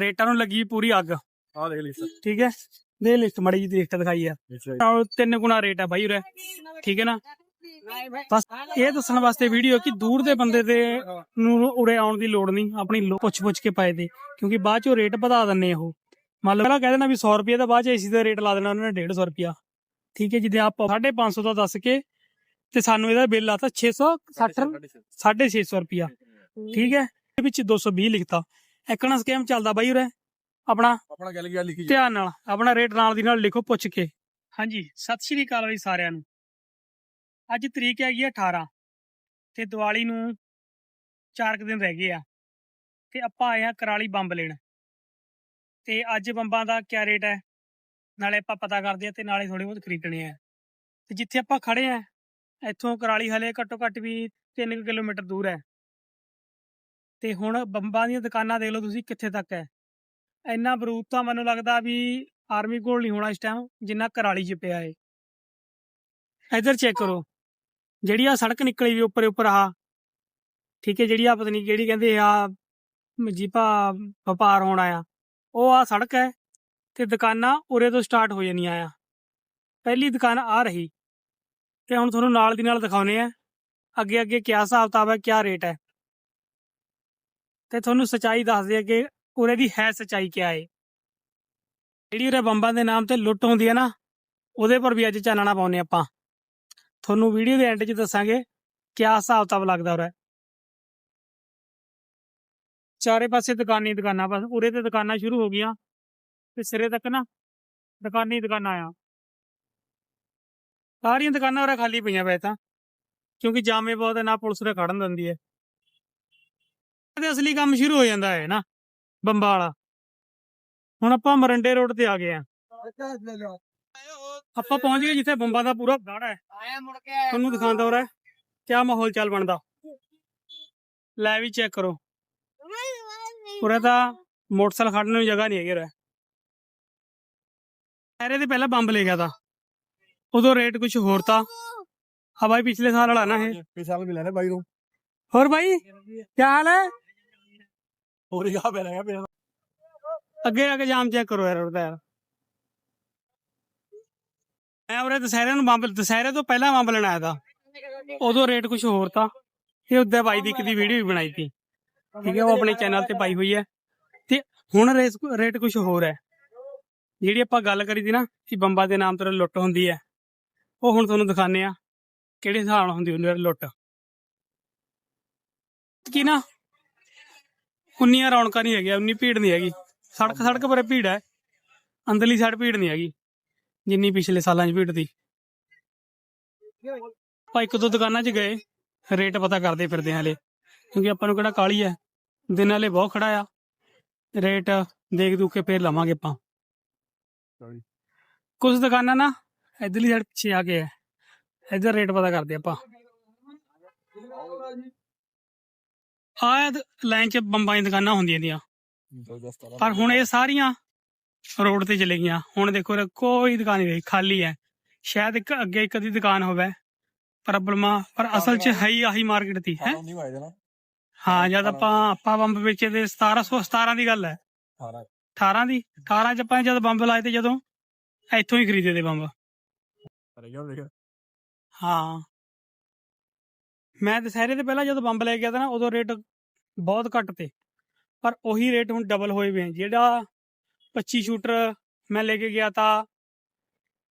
ਰੇਟਾਂ ਨੂੰ ਲੱਗੀ ਪੂਰੀ ਅੱਗ। ਆ ਦੇਖ ਲਈ ਸਰ ਠੀਕ ਹੈ? ਦੇ ਲਿਸਟ ਮੜੀ ਜੀ ਦੇਖ ਕੇ ਦਿਖਾਈ ਆ। ਨਾਲ ਤਿੰਨ ਗੁਣਾ ਰੇਟ ਆ ਬਾਈ ਉਰੇ। ਠੀਕ ਹੈ ਨਾ? ਬਸ ਇਹ ਦੱਸਣ ਵਾਸਤੇ ਵੀਡੀਓ ਕਿ ਦੂਰ ਦੇ ਬੰਦੇ ਦੇ ਨੂੰ ਉਰੇ ਆਉਣ ਦੀ ਲੋੜ ਨਹੀਂ। ਆਪਣੀ ਲੋ- ਪੁੱਛ ਪੁੱਛ ਕੇ ਪਾਏ ਦੇ। ਕਿਉਂਕਿ ਬਾਅਦ ਚੋਂ ਰੇਟ ਵਧਾ ਦਿੰਨੇ ਉਹ। ਮੰਨ ਲਓ ਪਹਿਲਾਂ ਕਹਿ ਦੇਣਾ ਵੀ 100 ਰੁਪਏ ਦਾ ਬਾਅਦ ਚ ਏਸੀ ਦਾ ਰੇਟ ਲਾ ਦੇਣਾ ਉਹਨਾਂ ਨੇ 150 ਰੁਪਿਆ ਠੀਕ ਹੈ ਜਿੱਦੇ ਆਪਾਂ 550 ਦਾ ਦੱਸ ਕੇ ਤੇ ਸਾਨੂੰ ਇਹਦਾ ਬਿੱਲ ਆਤਾ 660 650 ਰੁਪਿਆ ਠੀਕ ਹੈ? ਇਹ ਵਿੱਚ 220 ਲਿਖਤਾ। ਐਕਣਾ ਸਕੈਮ ਚੱਲਦਾ ਬਾਈ ਉਰੇ ਆਪਣਾ ਆਪਣਾ ਗੱਲ ਗਿਆ ਲਿਖੀ ਧਿਆਨ ਨਾਲ ਆਪਣਾ ਰੇਟ ਨਾਲ ਦੀ ਨਾਲ ਲਿਖੋ ਪੁੱਛ ਕੇ। ਹਾਂਜੀ ਸਤਿ ਸ਼੍ਰੀ ਅਕਾਲ ਬਈ ਸਾਰਿਆਂ ਨੂੰ। ਅੱਜ ਤਰੀਕ ਹੈਗੀ ਆ 18 ਤੇ ਦੀਵਾਲੀ ਨੂੰ 4 ਦਿਨ ਰਹਿ ਗਏ ਆ ਤੇ ਆਪਾਂ ਆਏ ਆ ਕਰਾਲੀ ਬੰਬ ਲੈਣ। ਤੇ ਅੱਜ ਬੰਬਾਂ ਦਾ ਕੀ ਰੇਟ ਹੈ? ਨਾਲੇ ਆਪਾਂ ਪਤਾ ਕਰਦੇ ਆ ਤੇ ਨਾਲੇ ਥੋੜੇ ਬਹੁਤ ਖਰੀਦਣੇ ਆ। ਤੇ ਜਿੱਥੇ ਆਪਾਂ ਖੜੇ ਆ ਇੱਥੋਂ ਕਰਾਲੀ ਹਲੇ ਘੱਟੋ ਘੱਟ ਵੀ 3 ਕਿਲੋਮੀਟਰ ਦੂਰ ਹੈ। ਤੇ ਹੁਣ ਬੰਬਾਂ ਦੀਆਂ ਦੁਕਾਨਾਂ ਦੇਖ ਲਓ ਤੁਸੀਂ ਕਿੱਥੇ ਤੱਕ ਹੈ। ਇੰਨਾ ਬਰੂਦ ਤਾਂ ਮੈਨੂੰ ਲੱਗਦਾ ਵੀ ਆਰਮੀ ਕੋਲ ਨਹੀਂ ਹੋਣਾ ਇਸ ਟਾਈਮ ਜਿੰਨਾ ਕਰਾਲੀ 'ਚ ਪਿਆ ਏ। ਇਧਰ ਚੈੱਕ ਕਰੋ। ਜਿਹੜੀ ਆ ਸੜਕ ਨਿਕਲੀ ਵੀ ਉੱਪਰ ਉੱਪਰ ਆ ਠੀਕ ਹੈ, ਜਿਹੜੀ ਆ ਪਤਾ ਨਹੀਂ ਕਿਹੜੀ ਕਹਿੰਦੇ ਆ ਜੀਪਾ ਵਪਾਰ ਹੋਣਾ ਆ ਉਹ ਆ ਸੜਕ ਹੈ ਤੇ ਦੁਕਾਨਾਂ ਉਰੇ ਤੋਂ ਸਟਾਰਟ ਹੋ ਜਾਣੀਆਂ ਆ। ਪਹਿਲੀ ਦੁਕਾਨ ਆ ਰਹੀ। ਤੇ ਹੁਣ ਤੁਹਾਨੂੰ ਨਾਲ ਦੀ ਨਾਲ ਦਿਖਾਉਨੇ ਆ। ਅੱਗੇ ਅੱਗੇ ਕਿਆ ਹਿਸਾਬ ਕਿਤਾਬ ਹੈ, ਕਿਆ ਰੇਟ ਹੈ। ਤੇ ਤੁਹਾਨੂੰ ਸਚਾਈ ਦੱਸਦੇ ਆ ਕਿ ਉਰੇ ਦੀ ਹੈ ਸਚਾਈ ਕਿਆ ਹੈ ਜਿਹੜੀ ਉਰੇ ਬੰਬਾਂ ਦੇ ਨਾਮ ਤੇ ਲੁੱਟ ਹੁੰਦੀ ਹੈ ਨਾ, ਉਹਦੇ ਪਰ ਵੀ ਅੱਜ ਚਾਨਣਾ ਪਾਉਨੇ ਆਪਾਂ। ਤੁਹਾਨੂੰ ਵੀਡੀਓ ਦੇ ਐਂਡ 'ਚ ਦੱਸਾਂਗੇ ਕਿਆ ਹਿਸਾਬ ਕਿਤਾਬ ਲੱਗਦਾ ਉਰੇ। ਚਾਰੇ ਪਾਸੇ ਦੁਕਾਨੀ ਦੁਕਾਨਾਂ, ਬਸ ਉਰੇ ਤੇ ਦੁਕਾਨਾਂ ਸ਼ੁਰੂ ਹੋ ਗਈਆਂ, ਤੇ ਸਿਰੇ ਤੱਕ ਨਾ ਦੁਕਾਨੀ ਦੁਕਾਨਾਂ ਆ ਸਾਰੀਆਂ ਦੁਕਾਨਾਂ ਉਰੇ ਖਾਲੀ ਪਈਆਂ ਵੈਸੇ ਤਾਂ, ਕਿਉਂਕਿ ਜਾਮੇ ਬਹੁਤ ਨਾ ਪੁਲਿਸ ਉਰੇ ਖੜਨ ਦਿੰਦੀ ਹੈ। ਤੇ ਅਸਲੀ ਕੰਮ ਸ਼ੁਰੂ ਹੋ ਜਾਂਦਾ ਹੈ ਨਾ ਬੰਬਾ ਵਾਲਾ ਹੁਣ ਆਪਾਂ ਮਰੰਡੇ ਰੋਡ ਤੇ ਆ ਗਏ ਆ ਆਪਾਂ ਪਹੁੰਚ ਗਏ ਜਿੱਥੇ ਬੰਬਾਂ ਦਾ ਪੂਰਾ ਗੜ ਹੈ। ਆਇਆ ਮੁੜ ਕੇ ਤੁਹਾਨੂੰ ਦਿਖਾਉਂਦਾ ਹੋ ਰਿਹਾ ਕਿਆ ਮਾਹੌਲ ਚੱਲ ਬਣਦਾ। ਲੈ ਵੀ ਚੈੱਕ ਕਰੋ। ਉਰੇ ਤਾਂ ਮੋਟਰਸਾਈਕਲ ਖੜਨ ਨੂੰ ਜਗ੍ਹਾ ਨਹੀਂ ਹੈਗੀ ਉਰੇ। ਐਰੇ ਤੇ ਪਹਿਲਾਂ ਬੰਬ ਲੈ ਗਿਆ ਤਾਂ। ਉਦੋਂ ਰੇਟ ਕੁਝ ਹੋਰ ਤਾਂ। ਹਾਂ ਬਾਈ ਪਿਛਲੇ ਸਾਲ ਵਾਲਾ ਨਾ ਇਹ। ਪਿਛਾ ਵੀ ਲੈਣੇ ਬਾਈ ਨੂੰ। ਹੋਰ ਬਾਈ ਕੀ ਹਾਲ ਹੈ? ਹੋਰ ਹੀ ਆ ਪੈ ਰਿਹਾ ਪਿਆ ਅੱਗੇ ਆ ਜਾਮ ਚੈੱਕ ਕਰੋ ਯਾਰ, ਉਹਦਾ ਯਾਰ। ਮੈਂ ਉਰੇ ਦੁਸਹਿਰੇ ਨੂੰ ਬੰਬ, ਦੁਸਹਿਰੇ ਤੋਂ ਪਹਿਲਾਂ ਬੰਬ ਲੈਣ ਆਇਆ ਤਾਂ। ਉਦੋਂ ਰੇਟ ਕੁਝ ਹੋਰ ਤਾਂ। ਇਹ ਉੱਤੇ ਬਾਈ ਦੀ ਇੱਕ ਦੀ ਵੀਡੀਓ ਵੀ ਬਣਾਈ ਸੀ ਠੀਕ ਹੈ, ਉਹ ਆਪਣੇ ਚੈਨਲ ਤੇ ਪਾਈ ਹੋਈ ਹੈ। ਤੇ ਹੁਣ ਰੇਸ ਰੇਟ ਕੁਝ ਹੋਰ ਹੈ। ਜਿਹੜੀ ਆਪਾਂ ਗੱਲ ਕਰੀ ਸੀ ਨਾ ਕਿ ਬੰਬਾਂ ਦੇ ਨਾਮ ਤੇ ਲੁੱਟ ਹੁੰਦੀ ਹੈ। ਉਹ ਹੁਣ ਤੁਹਾਨੂੰ ਦਿਖਾਣੇ ਆ ਕਿਹੜੇ ਹਿਸਾਬ ਨਾਲ ਹੁੰਦੀ ਹੁੰਦੀ ਲੁੱਟ। ਕੀ ਨਾ? ਉਨੀਆਂ ਰੌਣਕਾਂ ਨਹੀਂ ਹੈਗੀਆਂ ਉਨੀ ਭੀੜ ਨਹੀਂ ਹੈਗੀ। ਸੜਕ ਸੜਕ ਪਰ ਭੀੜ ਹੈ। ਅੰਦਰਲੀ ਸਾਈਡ ਭੀੜ ਨਹੀਂ ਹੈਗੀ ਜਿੰਨੀ ਪਿਛਲੇ ਸਾਲਾਂ 'ਚ ਭੀੜ ਸੀ ਆਪਾਂ ਇੱਕ ਦੋ ਦੁਕਾਨਾਂ 'ਚ ਗਏ ਰੇਟ ਪਤਾ ਕਰਦੇ ਫਿਰਦੇ ਹਾਂ ਹਲੇ। ਕਿਉਂਕਿ ਆਪਾਂ ਨੂੰ ਕਿਹੜਾ ਕਾਲੀ ਹੈ ਦਿਨ ਵਾਲੇ ਬਹੁਤ ਖੜਾ ਆ। ਰੇਟ ਦੇਖ ਦੂ ਕੇ ਫੇਰ ਲਵਾਂਗੇ ਆਪਾਂ। ਕੁਝ ਦੁਕਾਨਾਂ ਨਾ ਇਧਰਲੀ ਸਾਈਡ ਪਿੱਛੇ ਆ ਕੇ ਹੈ ਇਧਰ ਰੇਟ ਪਤਾ ਕਰਦੇ ਆਪਾਂ। ਆਹ ਲਾਈਨ 'ਚ ਬੰਬਾਂ ਦੀਆਂ ਦੁਕਾਨਾਂ ਹੁੰਦੀਆਂ ਦੀਆਂ। ਪਰ ਹੁਣ ਇਹ ਸਾਰੀਆਂ ਰੋਡ ਤੇ ਚਲੇ ਗਈਆਂ। ਹੁਣ ਦੇਖੋ ਉਰੇ ਕੋਈ ਦੁਕਾਨ ਨਹੀਂ ਰਹੀ ਖਾਲੀ ਹੈ। ਸ਼ਾਇਦ ਇੱਕ ਅੱਗੇ ਇੱਕ ਦੀ ਦੁਕਾਨ ਹੋਵੇ ਪ੍ਰੋਬਲਮਾਂ ਪਰ ਅਸਲ 'ਚ ਹੈ ਹੀ ਆਹੀ ਮਾਰਕੀਟ ਦੀ ਹੈ? ਹਾਂ ਜਦ ਆਪਾਂ ਆਪਾਂ ਬੰਬ ਵੇਚੇ ਤੇ 1717 ਦੀ ਗੱਲ ਹੈ। 18 18 ਦੀ 18 ਚ ਆਪਾਂ ਜਦ ਬੰਬ ਲਾਏ ਤੇ ਜਦੋਂ ਇੱਥੋਂ ਹੀ ਖਰੀਦੇ ਤੇ ਬੰਬ। ਹਾਂ। ਮੈਂ ਦੁਸਹਿਰੇ ਤੇ ਪਹਿਲਾਂ ਜਦੋਂ ਬੰਬ ਲੈ ਗਿਆ ਤਾਂ ਨਾ ਉਦੋਂ ਰੇਟ ਬਹੁਤ ਘੱਟ ਤੇ। ਪਰ ਉਹੀ ਰੇਟ ਹੁਣ ਡਬਲ ਹੋਏ ਵੇ ਜਿਹੜਾ 25 ਸ਼ੂਟਰ ਮੈਂ ਲੈ ਕੇ ਗਿਆ ਤਾਂ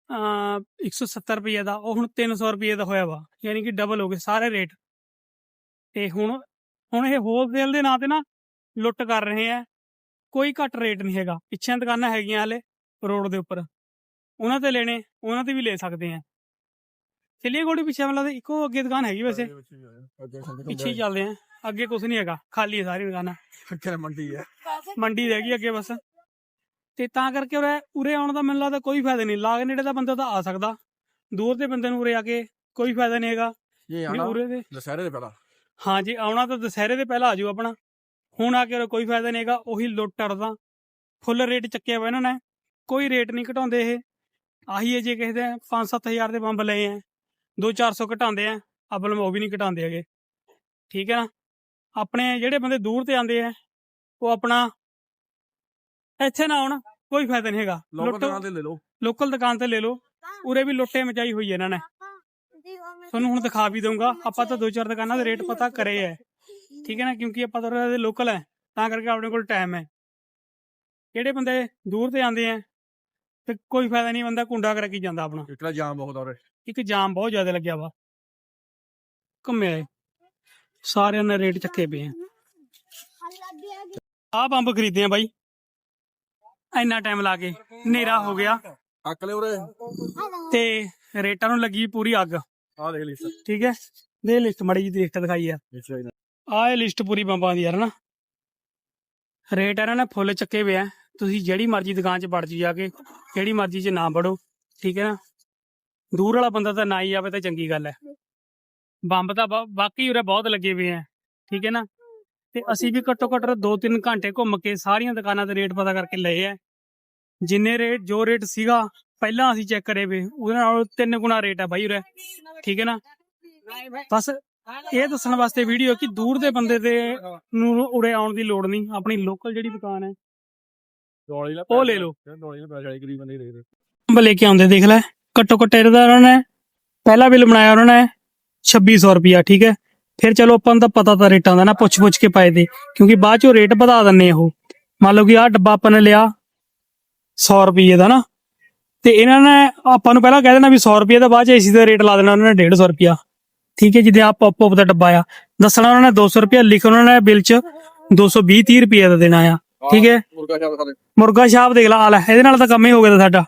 ਅ 170 ਰੁਪਏ ਦਾ, ਉਹ ਹੁਣ 300 ਰੁਪਏ ਦਾ ਹੋਇਆ ਵਾ। ਯਾਨੀ ਕਿ ਡਬਲ ਹੋ ਗਏ ਸਾਰੇ ਰੇਟ। ਤੇ ਹੁਣ ਹੁਣ ਇਹ ਹੋਲਸੇਲ ਦੇ ਨਾਂ ਤੇ ਨਾ ਲੁੱਟ ਕਰ ਰਹੇ ਆ। ਕੋਈ ਘੱਟ ਰੇਟ ਨਹੀਂ ਹੈਗਾ। ਪਿੱਛੇ ਦੁਕਾਨਾਂ ਹੈਗੀਆਂ ਹਲੇ ਰੋਡ ਦੇ ਉੱਪਰ। ਉਹਨਾਂ ਤੇ ਲੈਣੇ, ਉਹਨਾਂ ਤੇ ਵੀ ਲੈ ਸਕਦੇ ਆ। ਚਲਿਏ ਗੋੜੀ ਪਿੱਛੇ ਤੇ ਇੱਕੋ ਅੱਗੇ ਦੁਕਾਨ ਹੈਗੀ ਵੈਸੇ। ਪਿੱਛੇ ਹੀ ਚੱਲਦੇ ਆ। ਅੱਗੇ ਕੁਝ ਨਹੀਂ ਹੈਗਾ। ਖਾਲੀ ਹੈ ਸਾਰੀ ਦੁਕਾਨਾਂ। ਅੱਗੇ ਮੰਡੀ ਹੈ ਮੰਡੀ ਰਹਿ ਗਈ ਅੱਗੇ ਬਸ। ਤੇ ਤਾਂ ਕਰਕੇ ਉਰੇ ਉਰੇ ਆਉਣ ਦਾ ਮੈਨੂੰ ਲੱਗਦਾ ਕੋਈ ਫਾਇਦਾ ਨਹੀਂ। ਲਾਗ ਨੇੜੇ ਦਾ ਬੰਦਾ ਤਾਂ ਆ ਸਕਦਾ। ਦੂਰ ਦੇ ਬੰਦੇ ਨੂੰ ਉਰੇ ਆ ਕੇ ਕੋਈ ਫਾਇਦਾ ਨਹੀਂ ਹੈਗਾ। ਇਹ ਆਣਾ ਉਰੇ ਦੇ ਦਸਹਿਰੇ ਦੇ ਪਹਿਲਾਂ। ਹਾਂ ਜੀ ਆਉਣਾ ਤਾਂ ਦੁਸਹਿਰੇ ਦੇ ਪਹਿਲਾਂ ਆਜੂ ਆਪਣਾ। ਹੁਣ ਆ ਕੇ ਕੋਈ ਫਾਇਦਾ ਨਹੀਂ ਹੈਗਾ। ਉਹੀ ਲੁੱਟ ਅੜਦਾ। ਫੁੱਲ ਰੇਟ ਚੱਕਿਆ ਵਾ ਇਹਨਾਂ ਨੇ। ਕੋਈ ਰੇਟ ਨਹੀਂ ਘਟਾਉਂਦੇ ਇਹ। ਆਹੀ ਹੈ ਜੇ ਕਿਸੇ ਦੇ 5-7000 ਦੇ ਬੰਬ ਲਏ ਆ। 2-400 ਘਟਾਉਂਦੇ ਆ। ਅਬਲ ਉਹ ਵੀ ਨਹੀਂ ਘਟਾਉਂਦੇ ਹੈਗੇ। ਠੀਕ ਹੈ ਨਾ? ਆਪਣੇ ਜਿਹੜੇ ਬੰਦੇ ਦੂਰ ਤੇ ਆਉਂਦੇ ਆ ਉਹ ਆਪਣਾ ਇੱਥੇ ਨਾ ਆਉਣ ਕੋਈ ਫਾਇਦਾ ਨਹੀਂ ਹੈਗਾ। ਲੋਕਾਂ ਲੁੱਟ ਦੁਕਾਨ ਤੇ ਲੈ ਲਓ। ਲੋਕਲ ਦੁਕਾਨ ਤੇ ਲੈ ਲਓ। ਉਰੇ ਵੀ ਲੁੱਟੇ ਮਚਾਈ ਹੋਈ ਹੈ ਇਹਨਾਂ ਨੇ। ਤੁਹਾਨੂੰ ਹੁਣ ਦਿਖਾ ਵੀ ਦਊਂਗਾ। ਆਪਾਂ ਤਾਂ ਦੋ ਚਾਰ ਦੁਕਾਨਾਂ ਦੇ ਰੇਟ ਪਤਾ ਕਰੇ ਐ ਠੀਕ ਹੈ ਨਾ? ਕਿਉਂਕਿ ਆਪਾਂ ਤਾਂ ਲੋਕਲ ਹੈ ਤਾਂ ਕਰਕੇ ਆਪਣੇ ਕੋਲ ਟਾਈਮ ਹੈ ਜਿਹੜੇ ਬੰਦੇ ਦੂਰ ਤੇ ਆਉਂਦੇ ਆ ਤੇ ਕੋਈ ਫਾਇਦਾ ਨਹੀਂ ਬੰਦਾ ਕੁੰਡਾ ਕਰਕੇ ਜਾਂਦਾ ਆਪਣਾ। ਇਕਲਾ ਜਾਮ ਬਹੁਤ ਆ ਉਰੇ। ਇੱਕ ਜਾਮ ਬਹੁਤ ਜ਼ਿਆਦਾ ਲੱਗਿਆ ਵਾ। ਘੁੰਮਿਆ ਸਾਰਿਆਂ ਨੇ ਰੇਟ ਚੱਕੇ ਪਏ ਆ। ਬੰਬ ਖਰੀਦੇ ਆ ਬਾਈ। ਇੰਨਾ ਟਾਈਮ ਲਾ ਕੇ ਹਨੇਰਾ ਹੋ ਗਿਆ। ਅੱਕ ਲੈ ਉਰੇ। ਤੇ ਰੇਟਾਂ ਨੂੰ ਲੱਗੀ ਪੂਰੀ ਅੱਗ। ਆ ਦੇਖ ਲਈ ਸਰ। ਠੀਕ ਹੈ। ਦੇ ਲਿਸਟ ਮੜੀ ਜੀ ਲਿਸਟ ਦਿਖਾਈ ਆ। ਇਹ ਲਿਸਟ ਪੂਰੀ ਬੰਬਾਂ ਦੀ ਯਾਰ ਨਾ। ਰੇਟ ਇਹਨਾਂ ਨੇ ਫੁੱਲ ਚੱਕੇ ਹੋਏ ਆ। ਤੁਸੀਂ ਜਿਹੜੀ ਮਰਜ਼ੀ ਦੁਕਾਨ 'ਚ ਵੜ ਜੀ ਜਾ ਕੇ, ਜਿਹੜੀ ਮਰਜ਼ੀ 'ਚ ਨਾ ਵੜੋ, ਠੀਕ ਹੈ ਨਾ? ਦੂਰ ਵਾਲਾ ਬੰਦਾ ਤਾਂ ਨਾ ਹੀ ਆਵੇ ਤਾਂ ਚੰਗੀ ਗੱਲ ਹੈ। ਬੰਬ ਤਾਂ ਵਾ- ਉਰੇ ਬਹੁਤ ਲੱਗੇ ਹੋਏ ਆ ਠੀਕ ਹੈ ਨਾ? ਤੇ ਅਸੀਂ ਵੀ ਘੱਟੋ ਘੱਟ 2-3 ਘੰਟੇ ਘੁੰਮ ਕੇ ਸਾਰੀਆਂ ਦੁਕਾਨਾਂ ਦੇ ਰੇਟ ਪਤਾ ਕਰਕੇ ਲਏ ਆ ਜਿੰਨੇ ਰੇਟ, ਜੋ ਰੇਟ ਸੀਗਾ, ਪਹਿਲਾਂ ਅਸੀਂ ਚੈੱਕ ਕਰੇ ਵੇ ਉਹਦੇ ਨਾਲ ਤਿੰਨ ਗੁਣਾ ਰੇਟ ਆ ਬਾਈ ਉਰੇ, ਠੀਕ ਹੈ ਨਾ? ਬਸ ਇਹ ਦੱਸਣ ਵਾਸਤੇ ਵੀਡੀਓ ਕਿ ਦੂਰ ਦੇ ਬੰਦੇ ਦੇ ਨੂੰ ਉਰੇ ਆਉਣ ਦੀ ਲੋੜ ਨਹੀਂ, ਆਪਣੀ ਲੋਕਲ ਜਿਹੜੀ ਦੁਕਾਨ ਹੈ ਡੋਲੀ ਲੈ ਉਹ ਲੈ ਲਓ। ਡੋਲੀ ਲੈ ਪੈਸੇ ਵਾਲੀ ਗਰੀਬ ਬੰਦੇ ਦੇ ਦੇ ਲੈ ਕੇ ਆਉਂਦੇ ਦੇਖ ਲੈ ਘੱਟੋ ਘੱਟ ਇਹਦਾ ਉਹਨਾਂ ਨੇ ਪਹਿਲਾ ਬਿੱਲ ਬਣਾਇਆ ਉਹਨਾਂ ਨੇ 2600 ਰੁਪਿਆ ਠੀਕ ਹੈ? ਫਿਰ ਚਲੋ ਆਪਾਂ ਨੂੰ ਤਾਂ ਪਤਾ ਤਾਂ ਰੇਟਾਂ ਦਾ ਨਾ ਪੁੱਛ ਪੁੱਛ ਕੇ ਪਾਏ ਦੇ। ਕਿਉਂਕਿ ਬਾਅਦ ਚੋਂ ਰੇਟ ਵਧਾ ਦਿੰਨੇ ਉਹ। ਮੰਨ ਲਓ ਕਿ ਆਹ ਡੱਬਾ ਆਪਾਂ ਨੇ ਲਿਆ 100 ਰੁਪਏ ਦਾ ਨਾ ਤੇ ਇਹਨਾਂ ਨੇ ਆਪਾਂ ਨੂੰ ਪਹਿਲਾਂ ਕਹਿ ਦੇਣਾ ਵੀ 100 ਰੁਪਏ ਦਾ ਬਾਅਦ ਚ ਏਸੀ ਦਾ ਰੇਟ ਲਾ ਦੇਣਾ ਉਹਨਾਂ ਨੇ 150 ਰੁਪਿਆ ਠੀਕ ਹੈ ਜਿੱਦੇ ਆ ਪੌਪ ਪੌਪ ਦਾ ਡੱਬਾ ਆ। ਦੱਸਣਾ ਉਹਨਾਂ ਨੇ 200 ਰੁਪਿਆ ਲਿਖ ਉਹਨਾਂ ਨੇ ਬਿੱਲ ਚ 220 30 ਰੁਪਏ ਦਾ ਦੇਣਾ ਆ। ਠੀਕ ਹੈ। ਮੁਰਗਾ ਸ਼ਾਪ ਖਾਲੇ ਮੁਰਗਾ ਛਾਪ ਦੇਖ ਲਾ ਆ ਲੈ ਇਹਦੇ ਨਾਲ ਤਾਂ ਕੰਮ ਹੀ ਹੋ ਗਿਆ ਤਾ ਸਾਡਾ।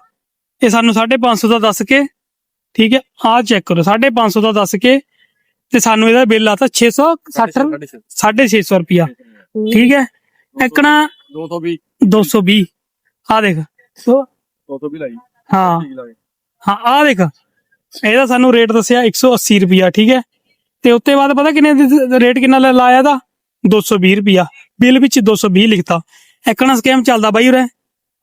ਇਹ ਸਾਨੂੰ 550 ਦਾ ਦੱਸ ਕੇ ਠੀਕ ਹੈ ਆਹ ਚੈੱਕ ਕਰੋ 550 ਦਾ ਦੱਸ ਕੇ ਤੇ ਸਾਨੂੰ ਇਹਦਾ ਬਿੱਲ ਆਤਾ 660 650 ਰੁਪਿਆ ਠੀਕ ਹੈ ਇੱਕਣਾ 220 220 ਆ ਦੇਖ ਸੋ 220 ਲਾਈ। ਹਾਂ। ਹਾਂ ਆ ਦੇਖ ਇਹਦਾ ਸਾਨੂੰ ਰੇਟ ਦੱਸਿਆ 180 ਰੁਪਿਆ ਠੀਕ ਹੈ। ਤੇ ਉੱਤੇ ਬਾਅਦ ਪਤਾ ਕਿੰਨੇ ਰੇਟ ਕਿੰਨਾ ਲਾਇਆ ਦਾ? 220 ਰੁਪਿਆ ਬਿੱਲ ਵਿੱਚ 220 ਲਿਖਤਾ। ਇੱਕਣਾ ਸਕੈਮ ਚੱਲਦਾ ਬਾਈ ਉਰੇ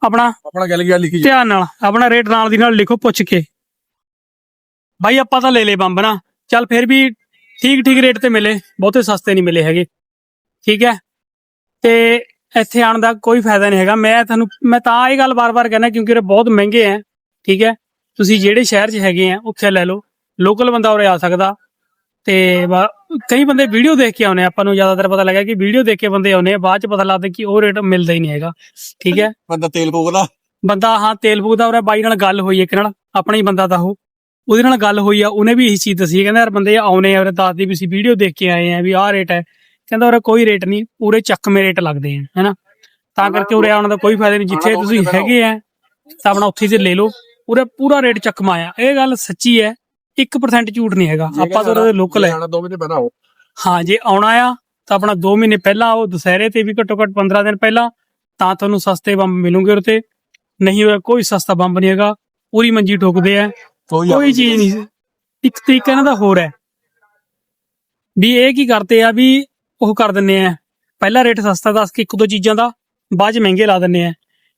ਆਪਣਾ ਆਪਣਾ ਗੱਲ ਗਿਆ ਲਿਖੀ ਧਿਆਨ ਨਾਲ ਆਪਣਾ ਰੇਟ ਨਾਲ ਦੀ ਨਾਲ ਲਿਖੋ ਪੁੱਛ ਕੇ। ਬਾਈ ਆਪਾਂ ਤਾਂ ਲੈ ਲੇ ਬੰਬ ਨਾ ਚੱਲ ਫਿਰ ਵੀ ਠੀਕ ਠੀਕ ਰੇਟ ਤੇ ਮਿਲੇ ਬਹੁਤੇ ਸਸਤੇ ਨਹੀਂ ਮਿਲੇ ਹੈਗੇ। ਠੀਕ ਹੈ? ਤੇ ਇੱਥੇ ਆਉਣ ਦਾ ਕੋਈ ਫਾਇਦਾ ਨਹੀਂ ਹੈਗਾ। ਮੈਂ ਤੁਹਾਨੂੰ ਮੈਂ ਤਾਂ ਇਹ ਗੱਲ ਬਾਰ-ਬਾਰ ਕਹਿੰਦਾ ਕਿਉਂਕਿ ਇਹ ਬਹੁਤ ਮਹਿੰਗੇ ਆ ਠੀਕ ਹੈ? ਤੁਸੀਂ ਜਿਹੜੇ ਸ਼ਹਿਰ 'ਚ ਹੈਗੇ ਆ ਉੱਥੇ ਲੈ ਲਓ। ਲੋਕਲ ਬੰਦਾ ਉਰੇ ਆ ਸਕਦਾ। ਤੇ ਕਈ ਬੰਦੇ ਵੀਡੀਓ ਦੇਖ ਕੇ ਆਉਨੇ ਆਪਾਂ ਨੂੰ ਜ਼ਿਆਦਾਤਰ ਪਤਾ ਲੱਗਾ ਕਿ ਵੀਡੀਓ ਦੇਖ ਕੇ ਬੰਦੇ ਆਉਨੇ ਆ ਬਾਅਦ 'ਚ ਪਤਾ ਲੱਗਦਾ ਕਿ ਉਹ ਰੇਟ ਮਿਲਦਾ ਹੀ ਨਹੀਂ ਹੈਗਾ। ਠੀਕ ਹੈ? ਬੰਦਾ ਤੇਲ ਫੂਕਦਾ। ਬੰਦਾ ਹਾਂ ਤੇਲ ਫੂਕਦਾ ਉਹਦਾ ਬਾਈ ਨਾਲ ਗੱਲ ਹੋਈ ਇੱਕ ਨਾਲ ਆਪਣਾ ਹੀ ਬੰਦਾ ਤਾਂ ਉਹ। ਉਹਦੇ ਨਾਲ ਗੱਲ ਹੋਈ ਆ ਉਹਨੇ ਵੀ ਇਹੀ ਚੀਜ਼ ਦੱਸੀ ਕਹਿੰਦਾ ਯਾਰ ਬੰਦੇ ਆਉਨੇ ਆ ਉਹਦੇ ਦੱਸਦੀ ਵੀ ਅਸੀਂ ਵੀਡੀਓ ਦੇਖ ਕੇ ਆਏ ਆ ਵੀ ਆਹ ਰੇਟ ਹੈ। ਕਹਿੰਦਾ ਉਹਦਾ ਕੋਈ ਰੇਟ ਨਹੀਂ ਪੂਰੇ ਚੱਕਵੇਂ ਰੇਟ ਲੱਗਦੇ ਆ ਹੈਨਾ ਤਾਂ ਕਰਕੇ ਉਰੇ ਆਉਣ ਦਾ ਕੋਈ ਫਾਇਦਾ ਨਹੀਂ ਜਿੱਥੇ ਤੁਸੀਂ ਹੈਗੇ ਆ ਤਾਂ ਆਪਣਾ ਉੱਥੇ ਤੇ ਲੈ ਲਓ ਉਰੇ ਪੂਰਾ ਰੇਟ ਚੱਕਮਾ ਆ ਇਹ ਗੱਲ ਸੱਚੀ ਹੈ। 1% ਝੂਠ ਨਹੀਂ ਹੈਗਾ। ਆਪਾਂ ਤਾਂ ਉਹਦੇ ਲੋਕਲ ਹੈ। ਜਾਣਾ 2 ਮਹੀਨੇ ਪਹਿਲਾਂ ਆਓ। ਹਾਂ ਜੇ ਆਉਣਾ ਆ ਤਾਂ ਆਪਣਾ 2 ਮਹੀਨੇ ਪਹਿਲਾਂ ਉਹ ਦੁਸਹਿਰੇ ਤੇ ਵੀ ਘੱਟੋ ਘੱਟ 15 ਦਿਨ ਪਹਿਲਾਂ ਤਾਂ ਤੁਹਾਨੂੰ ਸਸਤੇ ਬੰਬ ਮਿਲੂਗੇ ਉਰੇ ਤੇ ਨਹੀਂ ਹੋਇਆ ਕੋਈ ਸਸਤਾ ਬੰਬ ਨਹੀਂ ਹੈਗਾ। ਪੂਰੀ ਮੰਜੀ ਠੋਕਦੇ ਆ। ਕੋਈ ਚੀਜ਼ ਨਹੀਂ। ਇੱਕ ਤਰੀਕਾ ਇਹਨਾਂ ਦਾ ਹੋਰ ਹੈ। ਵੀ ਇਹ ਕੀ ਕਰਦੇ ਆ ਵੀ ਉਹ ਕਰ ਦਿੰਨੇ ਆ। ਪਹਿਲਾ ਰੇਟ ਸਸਤਾ ਦੱਸ ਕੇ ਇੱਕ ਦੋ ਚੀਜ਼ਾਂ ਦਾ ਬਾਅਦ ਚ ਮਹਿੰਗੇ ਲਾ ਦਿੰਨੇ ਆ।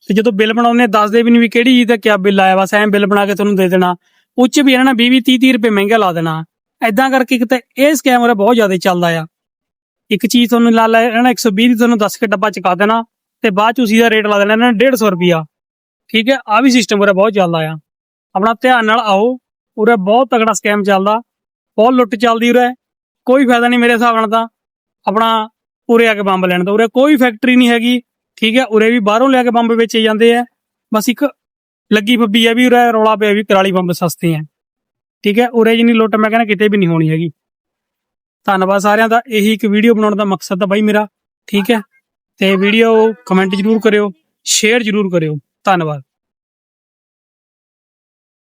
ਤੇ ਜਦੋਂ ਬਿੱਲ ਬਣਾਉਂਦੇ ਆ, ਦੱਸਦੇ ਵੀ ਨਹੀਂ ਵੀ ਕਿਹੜੀ ਚੀਜ਼ ਦਾ ਕਿਆ ਬਿੱਲ ਆਇਆ ਬਸ ਐਂ ਬਿੱਲ ਬਣਾ ਕੇ ਤੁਹਾਨੂੰ ਦੇ ਦੇਣਾ। ਉੱਚ ਵੀ ਇਹਨਾਂ ਨੇ 20 20 30 ਰੁਪਏ ਮਹਿੰਗਾ ਲਾ ਦੇਣਾ। ਐਦਾਂ ਕਰਕੇ ਕਿਤੇ ਇਹ ਸਕੈਮ ਉਰੇ ਬਹੁਤ ਜ਼ਿਆਦਾ ਚੱਲਦਾ ਆ। ਇੱਕ ਚੀਜ਼ ਤੁਹਾਨੂੰ ਲਾ ਲੈ, ਇਹਨਾਂ ਨੇ 120 ਦੀ ਤੁਹਾਨੂੰ ਦੱਸ ਕੇ ਡੱਬਾ ਚੁਕਾ ਦੇਣਾ ਤੇ ਬਾਅਦ ਚ ਉਸੀ ਦਾ ਰੇਟ ਲਾ ਦੇਣਾ ਇਹਨਾਂ ਨੇ 150 ਰੁਪਿਆ ਠੀਕ ਹੈ? ਆ ਵੀ ਸਿਸਟਮ ਉਰੇ ਬਹੁਤ ਚੱਲਦਾ ਆ। ਆਪਣਾ ਧਿਆਨ ਨਾਲ ਆਓ, ਉਰੇ ਬਹੁਤ ਤਗੜਾ ਸਕੈਮ ਚੱਲਦਾ, ਬਹੁਤ ਲੁੱਟ ਚੱਲਦੀ ਉਰੇ। ਕੋਈ ਫਾਇਦਾ ਨਹੀਂ ਮੇਰੇ ਹਿਸਾਬ ਨਾਲ ਤਾਂ। ਆਪਣਾ ਉਰੇ ਆ ਕੇ ਬੰਬ ਲੈਣ ਦਾ। ਉਰੇ ਕੋਈ ਫੈਕਟਰੀ ਨਹੀਂ ਹੈਗੀ। ਠੀਕ ਹੈ? ਉਰੇ ਵੀ ਬਾਹਰੋਂ ਲਿਆ ਕੇ ਬੰਬ ਵੇਚੇ ਜਾਂਦੇ ਆ। ਬਸ ਇੱਕ ਲੱਗੀ ਫੱਬੀ ਹੈ ਵੀ ਉਰੇ ਰੌਲਾ ਪਿਆ ਵੀ ਕਰਾਲੀ ਬੰਬ ਸਸਤੇ ਆ। ਠੀਕ ਹੈ, ਉਰੇ ਜਿੰਨੀ ਲੁੱਟ ਮੈਂ ਕਹਿੰਦਾ ਕਿਤੇ ਵੀ ਨਹੀਂ ਹੋਣੀ ਹੈਗੀ। ਧੰਨਵਾਦ ਸਾਰਿਆਂ ਦਾ, ਇਹੀ ਇੱਕ ਵੀਡੀਓ ਬਣਾਉਣ ਦਾ ਮਕਸਦ ਤਾਂ ਬਾਈ ਮੇਰਾ। ਠੀਕ ਹੈ, ਤੇ ਵੀਡੀਓ ਕਮੈਂਟ ਜਰੂਰ ਕਰਿਓ ਸ਼ੇਅਰ ਜਰੂਰ ਕਰਿਓ। ਧੰਨਵਾਦ।